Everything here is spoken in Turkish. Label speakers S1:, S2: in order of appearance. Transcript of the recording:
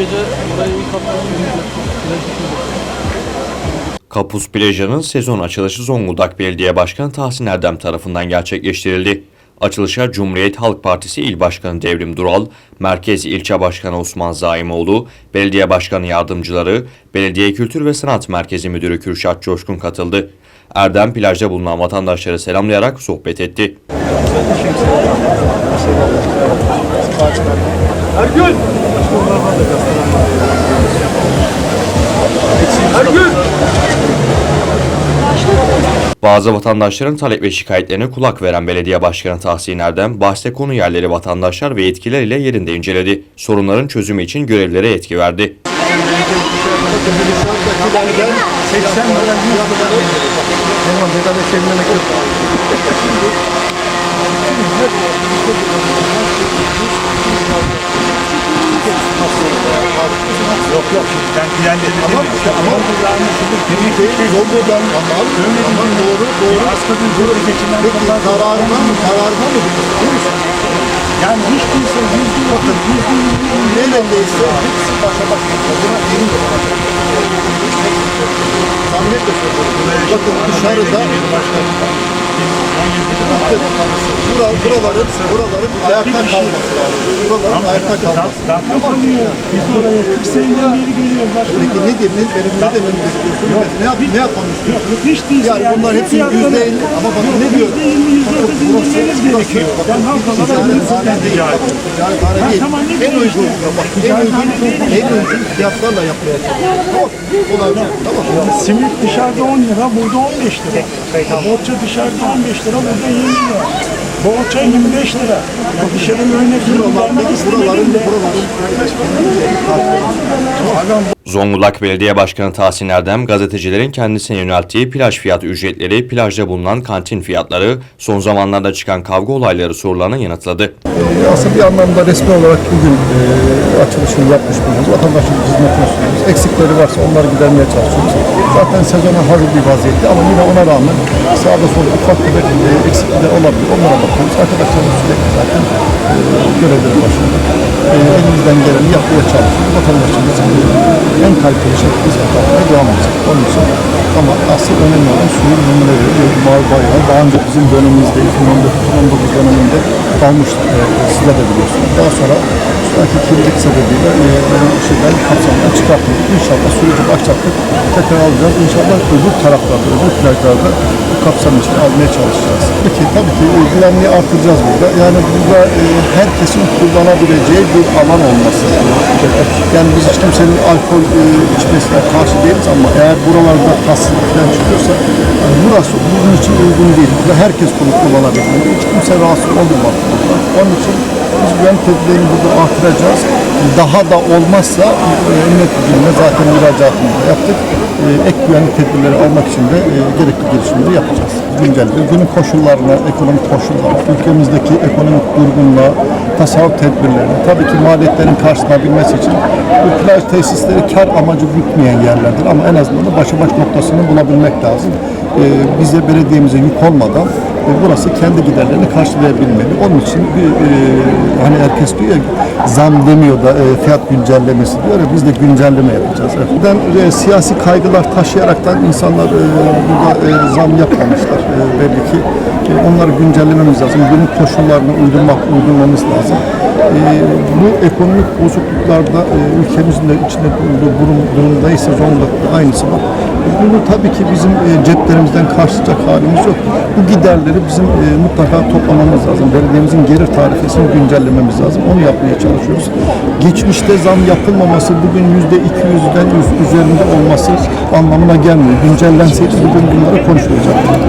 S1: gece burayı
S2: Kapuz plajının sezon açılışı Zonguldak Belediye Başkanı Tahsin Erdem tarafından gerçekleştirildi. Açılışa Cumhuriyet Halk Partisi İl Başkanı Devrim Dural, Merkez İlçe Başkanı Osman Zaimoğlu, Belediye Başkanı Yardımcıları, Belediye Kültür ve Sanat Merkezi Müdürü Kürşat Coşkun katıldı. Erdem plajda bulunan vatandaşları selamlayarak sohbet etti.
S1: Ergün!
S2: Bazı vatandaşların talep ve şikayetlerine kulak veren belediye başkanı Tahsin Erdem, bahse konu yerleri vatandaşlar ve yetkiler ile yerinde inceledi. Sorunların çözümü için görevlere yetki verdi.
S1: 80 lira 100 lira. Tamam bedava çevirmemek yok.
S3: Ben filanları
S4: Tamam işte ama demek ki Zonguldak'tan tamam. Tamam doğru doğru.
S3: asgari ücretle geçinen
S4: Peki kararına mı kararına mı değil misin?
S3: yani hiç kimse yüzde bakın yüzde
S4: Neredeyse hepsi başa baş. Buna emin olmak. Samimiyetle söylüyorum. Bakın dışarıda Bura, buraların, buraların ayakta kalması lazım. Buraların ayakta kalması.
S3: dakika kalıyor. Biz oraya 40 seneden beri geliyoruz.
S4: Peki ne dediniz? Benim ne dememi istiyorsunuz? Ne, yap, ne yapmamı istiyorsunuz?
S3: hiç değilse
S4: Yani bunlar hepsi yüzde elli ama bakın ne diyor?
S3: Yüzde yirmi, yüzde otuz indirmeniz gerekiyor. Ben halka olarak bunu
S4: hane değil.
S3: yani.
S4: Hane değil. En uygun, bak en uygun,
S3: değil.
S4: en uygun fiyatlarla yapmaya çalışıyoruz. Tamam.
S3: Simit dışarıda 10 lira, burada 15 lira. Bohça dışarıda 15 lira, burada 20 lira. Bohça 25 lira. Ya dışarı örnek istemedim
S4: buraların,
S3: de.
S4: buraların
S2: Zonguldak Belediye Başkanı Tahsin Erdem, gazetecilerin kendisine yönelttiği plaj fiyat ücretleri, plajda bulunan kantin fiyatları, son zamanlarda çıkan kavga olayları sorularına yanıtladı.
S5: E, Aslında bir anlamda resmi olarak bugün e, açılışını yapmış bulunuyoruz. Vatandaşın hizmetine sunuyoruz. Eksikleri varsa onları gidermeye çalışıyoruz. Zaten sezona hazır bir vaziyette ama yine ona rağmen sağda solda ufak tefek e, eksiklikler olabilir. Onlara bakıyoruz. Arkadaşlarımız sürekli zaten e, görevleri başında. E, elimizden geleni yapmaya çalışıyoruz. Vatandaşımız en kaliteli şekilde hizmet almaya devam edecek. Onun için ama asıl önemli olan suyun numuneleri. Mavi bayrağı daha önce bizim dönemimizde 2014-2019 döneminde almıştık. E, sizler de biliyorsunuz. Daha sonra belki kirlilik sebebiyle e, bu şeyden kapsamından çıkartıldı. İnşallah süreci başlattık. Tekrar alacağız. İnşallah öbür taraflarda, öbür plajlarda bu kapsam içine almaya çalışacağız. Peki tabii ki e, güvenliği artıracağız burada. Yani burada e, herkesin kullanabileceği bir alan olması. Yani biz hiç kimsenin alkol e, içmesine karşı değiliz ama eğer buralarda tatsızlık falan çıkıyorsa yani burası bunun için uygun değil. Burada herkes bunu kullanabilir. Hiç kimse rahatsız olmamak. Onun için biz güvenlik tedbirlerini burada artıracağız. Daha da olmazsa e, emniyet müdürlüğüne zaten müracaatımızı yaptık. E, ek güvenlik tedbirleri almak için de e, gerekli girişimleri yapacağız. Güncel günün koşullarına, ekonomik koşullarına, ülkemizdeki ekonomik durgunluğa, tasarruf tedbirlerine, tabii ki maliyetlerin karşılanabilmesi için bu plaj tesisleri kar amacı gütmeyen yerlerdir ama en azından da başa baş noktasını bulabilmek lazım. E, bize belediyemize yük olmadan e, burası kendi giderlerini karşılayabilmeli. Onun için bir e, hani herkes diyor ya zam demiyor da e, fiyat güncellemesi diyor ya biz de güncelleme yapacağız. Buradan e, siyasi kaygılar taşıyaraktan insanlar e, burada e, zam yapmamışlar e, belli ki. E, onları güncellememiz lazım. Günün koşullarına uydurmak, uydurmamız lazım. E, bu ekonomik bozukluklarda ülkemizin de içinde bulunduğu durum, durumdaysa Zonguldak'ta aynısı var. Bunu tabii ki bizim ceplerimizden karşılayacak halimiz yok. Bu giderleri bizim mutlaka toplamamız lazım. Belediyemizin gelir tarifesini güncellememiz lazım. Onu yapmaya çalışıyoruz. Geçmişte zam yapılmaması bugün yüzde 200'den üzerinde olması anlamına gelmiyor. Güncellenseydi bugün bunları konuşmayacaktı.